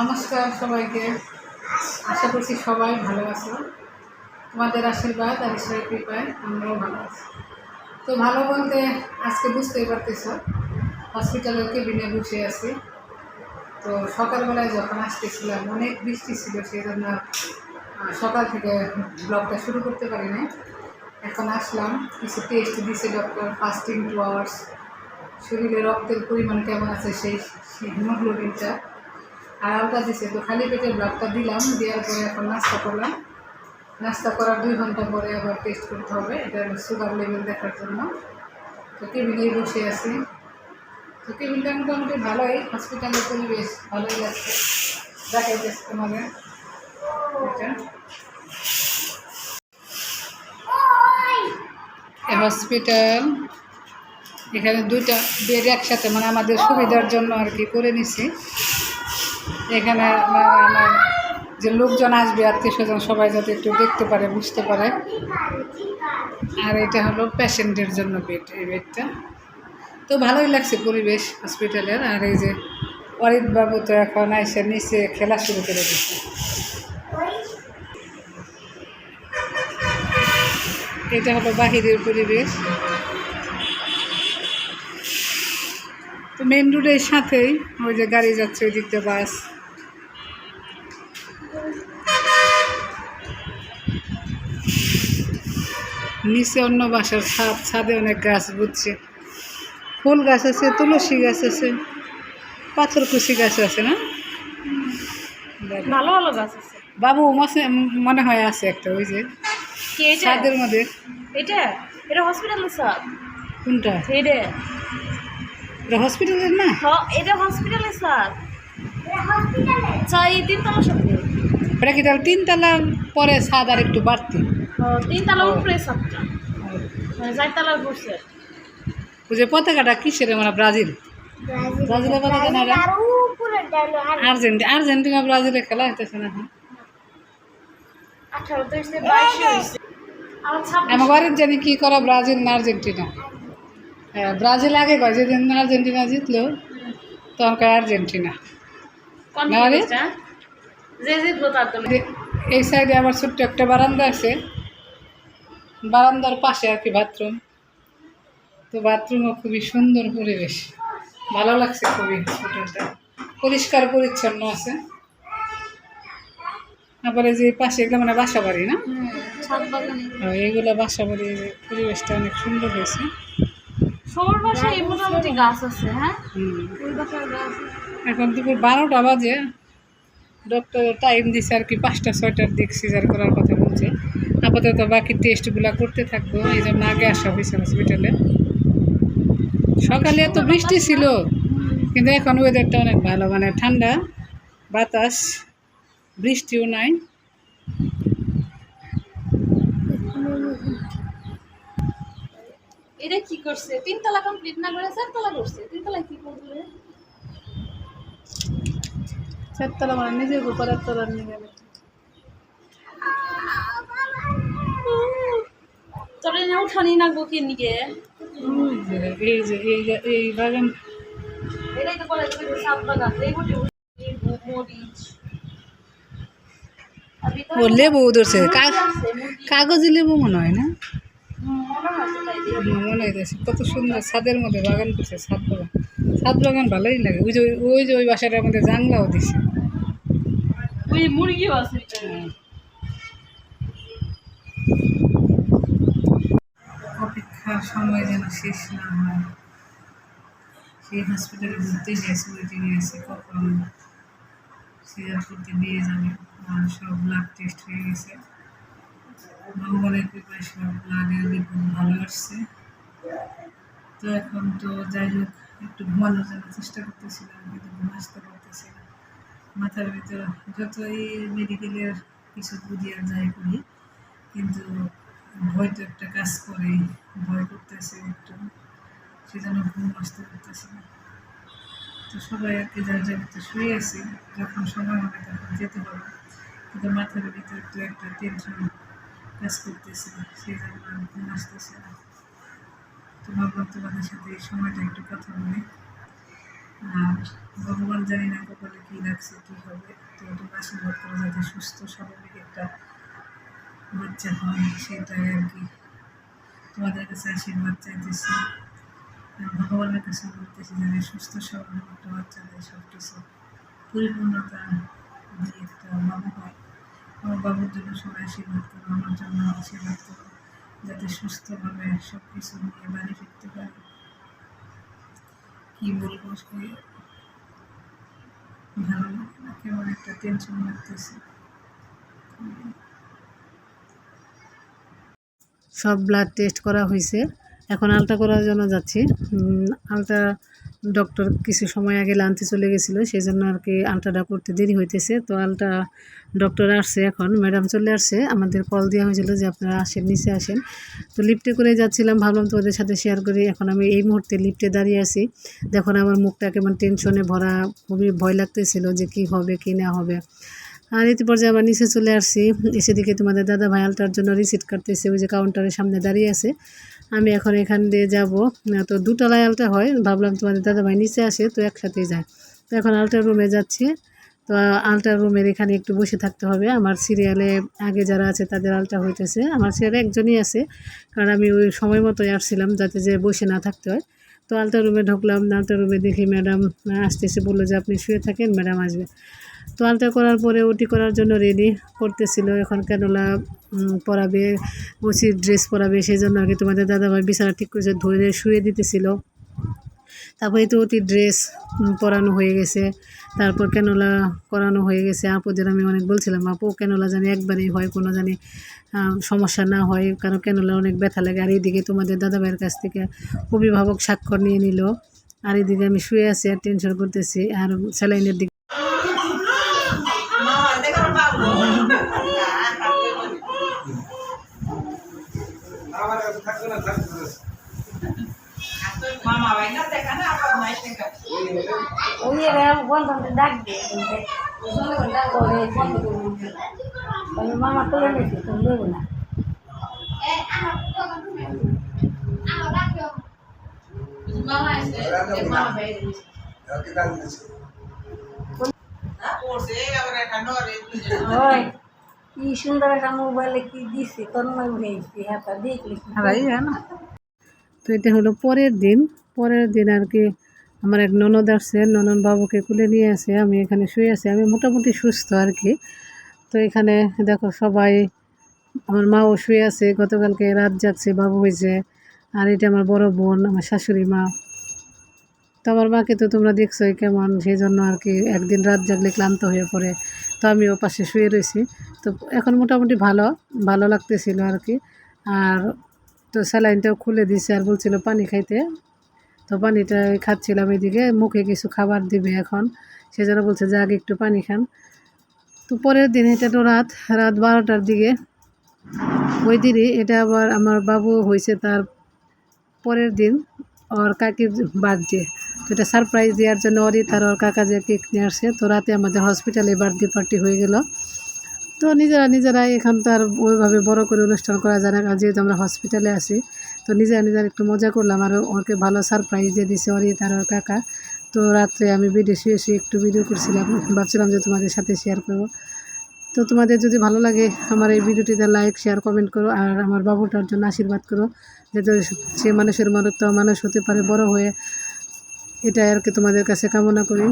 নমস্কার সবাইকে। আশা করছি সবাই ভালো আছো। তোমাদের আশীর্বাদ আর ঈশ্বরের কৃপায় আমরাও ভালো আছি। তো ভালো বলতে আজকে বুঝতেই পারতেছ হসপিটালের কেবিনে বসে আছি। তো সকালবেলায় যখন আসতেছিলাম, অনেক বৃষ্টি ছিল সেই জন্য সকাল থেকে ব্লগটা শুরু করতে পারি নাই এখন আসলাম, কিছু টেস্ট দিছে ডক্টর ফাস্টিং টু আওয়ার্স শরীরে রক্তের পরিমাণ কেমন আছে সেই সেই হিমোগ্লোবিনটা আর দিছে। তো খালি পেটে ব্লাডটা দিলাম, দেওয়ার পরে এখন নাস্তা করলাম। নাস্তা করার দুই ঘণ্টা পরে আবার টেস্ট করতে হবে, এটা সুগার লেভেল দেখার জন্য। তো কেবিনেই বসে আছি। তো কেবিনটা মোটামুটি ভালোই হসপিটালের পরিবেশ ভালোই লাগছে দেখাইতেছে তোমাদের। এটা হসপিটাল এখানে দুইটা বেড একসাথে মানে আমাদের সুবিধার জন্য আর কি করে নিছি। এখানে আমার যে লোকজন আসবে, আত্মীয় স্বজন সবাই যাতে একটু দেখতে পারে, বুঝতে পারে। আর এটা হলো পেশেন্টের জন্য বেড এই বেডটা তো ভালোই লাগছে পরিবেশ হসপিটালের আর এই যে অরিত বাবু তো এখন এসে নিচে খেলা শুরু করে দিচ্ছে এটা হলো বাহিরের পরিবেশ। তো মেন রোডের সাথেই ওই যে গাড়ি যাচ্ছে, ওই দিকটা বাস নিচে অন্য বাসার ছাদ ছাদে অনেক গাছ বুঝছে। ফুল গাছ আছে তুলসী গাছ আছে পাথর পাথরকুচি গাছ আছে না? ভালো ভালো গাছ আছে। বাবু মাসে মনে হয় আছে একটা ওই যে ছাদের মধ্যে। এটা? এটা হসপিটালের স্যার কোনটা? এটা? এটা হসপিটালের না? এটা হসপিটালের চাই তিনতলা সাথে এটা কি তাহলে তিনতলা পরে ছাদ আর একটু বাড়তি? তিনতলা উপরে সাতটা মানে ওই যে পতাকাটা কিসের মানে ব্রাজিল? ব্রাজিলের পতাকা না এটা? আর্জেন্টিনা আর্জেন্টিনা ব্রাজিলে খেলা হইতেছে না আমার ঘরের জানি কি করা ব্রাজিল না আর্জেন্টিনা? হ্যাঁ ব্রাজিল আগে কয় যেদিন আর্জেন্টিনা জিতলো তখন কয় আর্জেন্টিনা। এই সাইডে আবার ছোট্ট একটা বারান্দা আছে। বারান্দার পাশে আর কি বাথরুম তো বাথরুমও খুবই সুন্দর পরিবেশ। ভালো লাগছে খুবই হোটেলটা। পরিষ্কার পরিচ্ছন্ন আছে। আবার যে পাশে এগুলো মানে বাসা বাড়ি না এইগুলো বাসা বাড়ি পরিবেশটা অনেক সুন্দর হয়েছে। সবার বাসায় মোটামুটি গাছ আছে হ্যাঁ? এখন দুপুর বারোটা বাজে। ডক্টর টাইম দিছে আর কি পাঁচটা ছয়টার দিক সিজার করার কথা বলছে। আপাতত বাকি টেস্টগুলো করতে থাকব এই জন্য আগে আসা হয়েছে হসপিটালে সকালে এত বৃষ্টি ছিল কিন্তু এখন ওয়েদারটা অনেক ভালো মানে ঠান্ডা বাতাস বৃষ্টিও নাই। এটা কি করছে? তিনতলা কমপ্লিট না করে চারতলা করছে? তিনতলা কি করবে? চারতলা মানে নিজের উপরের তলার নিয়ে তোর এনে উঠানি না গো কি নিকে এই যে এই যে এই বাগান এটাই তো বলে তুমি সাত বাগান এই মোটে মরিচ ও লেবু ধরছে কাগজি লেবু মনে হয় না? মনে হইতেছে। কত সুন্দর ছাদের মধ্যে বাগান করছে ছাদ বাগান। ছাদ বাগান ভালোই লাগে। ওই যে ওই- যে ওই বাসাটার মধ্যে জানলাও দিছে। ওই মুরগিও আছে অপেক্ষার সময় যেন শেষ না হয়। সেই হসপিটালে ঘুরতে গেছে ওয়েটিংয়ে আছে কখন? সিজার করতে নিয়ে যাবে আর সব ব্লাড টেস্ট হয়ে গেছে। ভগবানের কৃপায় সব ব্লাডের রিপোর্ট ভালো আসছে। তো এখন তো যাই হোক, একটু ঘুমানোর জন্য চেষ্টা করতেছিলাম, কিন্তু ঘুম আসতে পারতেছি মাথার ভিতর যতই মেডিকেলের কিছু বুঝি আর যাই করি, কিন্তু ভয় তো একটা কাজ করে, ভয় করতেছে একটু সেজন্য ঘুম আসতে পারতেছে না। তো সবাই আর কি যার জায়গাতে শুয়ে আছি, যখন সময় হবে তখন যেতে হবে। কিন্তু মাথার ভিতরে একটু একটা টেনশন কাজ করতেছে সেই জন্য ঘুম আসতেছে না। তো ভাবলাম তোমাদের সাথে এই সময়টা একটু কথা বলি। আর ভগবান জানি না কপালে কী লাগছে কী হবে। তো তোমরা আশীর্বাদ করো যাতে সুস্থ, স্বাভাবিক একটা বাচ্চা হয় সেটাই আর কি। তোমাদের কাছে আশীর্বাদ চাইতেছি। ভগবানের কাছে বলতেছি যাতে সুস্থ স্বাভাবিক একটা বাচ্চা দেয় সব কিছু পরিপূর্ণতা দিয়ে একটা বাবু হয় আমার বাবুর জন্য সবাই আশীর্বাদ করো, আমার জন্য আশীর্বাদ করো, যাতে সুস্থভাবে সব কিছু নিয়ে বাড়ি ফিরতে পারে। কী বলব সে ভালো লাগে না, কেমন একটা টেনশন লাগতেছে। সব ব্লাড টেস্ট করা হয়েছে। এখন আলট্রা করার জন্য যাচ্ছি। আলট্রা ডক্টর কিছু সময় আগে লানতে চলে গেছিল সেই জন্য আর কি আলট্রাটা করতে দেরি হইতেছে। তো আলট্রা ডক্টর আসছে এখন ম্যাডাম চলে আসছে। আমাদের কল দেওয়া হয়েছিল যে আপনারা আসেন, নিচে আসেন। তো লিফটে করে যাচ্ছিলাম, ভাবলাম তোমাদের সাথে শেয়ার করি। এখন আমি এই মুহূর্তে লিফটে দাঁড়িয়ে আছি। দেখুন, আমার মুখটা কেমন টেনশনে ভরা, খুবই ভয় লাগতেছিল যে কি হবে, কি না হবে। আর এতে পর্যায়ে আবার নিচে চলে আসছি। এসে দিকে তোমাদের দাদা ভাই আলটার জন্য রিসিট কাটতেছে, ওই যে কাউন্টারের সামনে দাঁড়িয়ে আছে। আমি এখন এখান দিয়ে যাব। তো দুতলায় আলটা হয়, ভাবলাম তোমাদের দাদা ভাই নিচে আসে, তো একসাথেই যায়। তো এখন আলটার রুমে যাচ্ছি। তো আলটার রুমের এখানে একটু বসে থাকতে হবে। আমার সিরিয়ালে আগে যারা আছে তাদের আলটা হইতেছে। আমার সিরিয়ালে একজনই আছে, কারণ আমি ওই সময় মতোই আসছিলাম যাতে যে বসে না থাকতে হয়। তো আলটা রুমে ঢুকলাম আলটা রুমে দেখি ম্যাডাম আসতেছে, বলল যে আপনি শুয়ে থাকেন, ম্যাডাম আসবে। তো আলটা করার পরে ওটি করার জন্য রেডি করতেছিল। এখন কেনলা পরাবে, ওসির ড্রেস পরাবে সেই জন্য কি তোমাদের দাদাভাই বিছানা ঠিক করে ধরে শুয়ে দিতেছিল। তারপরে তো অতি ড্রেস পরানো হয়ে গেছে। তারপর কেনলা করানো হয়ে গেছে। আপুদের আমি অনেক বলছিলাম, আপু, কেনলা জানি একবারেই হয়, কোনো জানি সমস্যা না হয়, কারণ কেনলা অনেক ব্যথা লাগে। আর এইদিকে তোমাদের দাদাভাইয়ের কাছ থেকে অভিভাবক স্বাক্ষর নিয়ে নিল। আর এইদিকে আমি শুয়ে আছি আর টেনশন করতেছি। আর স্যালাইনের দিকে ওই বন্ধু ডাক দিয়ে মামা তুলে নিয়েছি তুমি দেবো না ওই কি সুন্দর একটা মোবাইলে কি দিছি তন্ময় উঠেছি হ্যাঁ তা দেখলি তো এটা হলো পরের দিন। পরের দিন আর কি আমার এক ননদ আসছে ননদ বাবুকে কুলে নিয়ে আসে আমি এখানে শুয়ে আছি আমি মোটামুটি সুস্থ আর কি। তো এখানে দেখো সবাই আমার মাও শুয়ে আছে গতকালকে রাত জাগছে বাবু হয়েছে আর এটা আমার বড় বোন আমার শাশুড়ি মা। তো আমার মাকে তো তোমরা দেখছোই কেমন সেই জন্য আর কি একদিন রাত জাগলে ক্লান্ত হয়ে পড়ে। তো আমি ও পাশে শুয়ে রয়েছি। তো এখন মোটামুটি ভালো ভালো লাগতেছিল আর কি। আর তো স্যালাইনটাও খুলে দিছে আর বলছিল পানি খাইতে। তো পানিটা খাচ্ছিলাম এদিকে, মুখে কিছু খাবার দিবে এখন। সেজন্য বলছে যে আগে একটু পানি খান। তো পরের দিন এটা তো রাত রাত বারোটার দিকে। ওই দিনই এটা আবার আমার বাবু হয়েছে তার পরের দিন, ওর কাকির বার্থডে তো এটা সারপ্রাইজ দেওয়ার জন্য ওরই তার ওর কাকা যে কেক নিয়ে আসছে, তো রাতে আমাদের হসপিটালে বার্থডে পার্টি হয়ে গেল। তো নিজেরা নিজেরা এখন তো আর ওইভাবে বড় করে অনুষ্ঠান করা যায় না যেহেতু আমরা হসপিটালে আছি, তো নিজেরা নিজেরা একটু মজা করলাম আর ওকে ভালো সারপ্রাইজ দিয়ে দিছে ওরই তার ওর কাকা। তো রাত্রে আমি ভিডিও শুয়ে শুয়ে একটু ভিডিও করছিলাম, ভাবছিলাম যে তোমাদের সাথে শেয়ার করব। তো তোমাদের যদি ভালো লাগে আমার এই ভিডিওটিতে লাইক শেয়ার কমেন্ট করো আর আমার বাবুটার জন্য আশীর্বাদ করো, যাতে সে মানুষের মতো মানুষ হতে পারে, বড় হয়ে এটাই আর কি তোমাদের কাছে কামনা করি।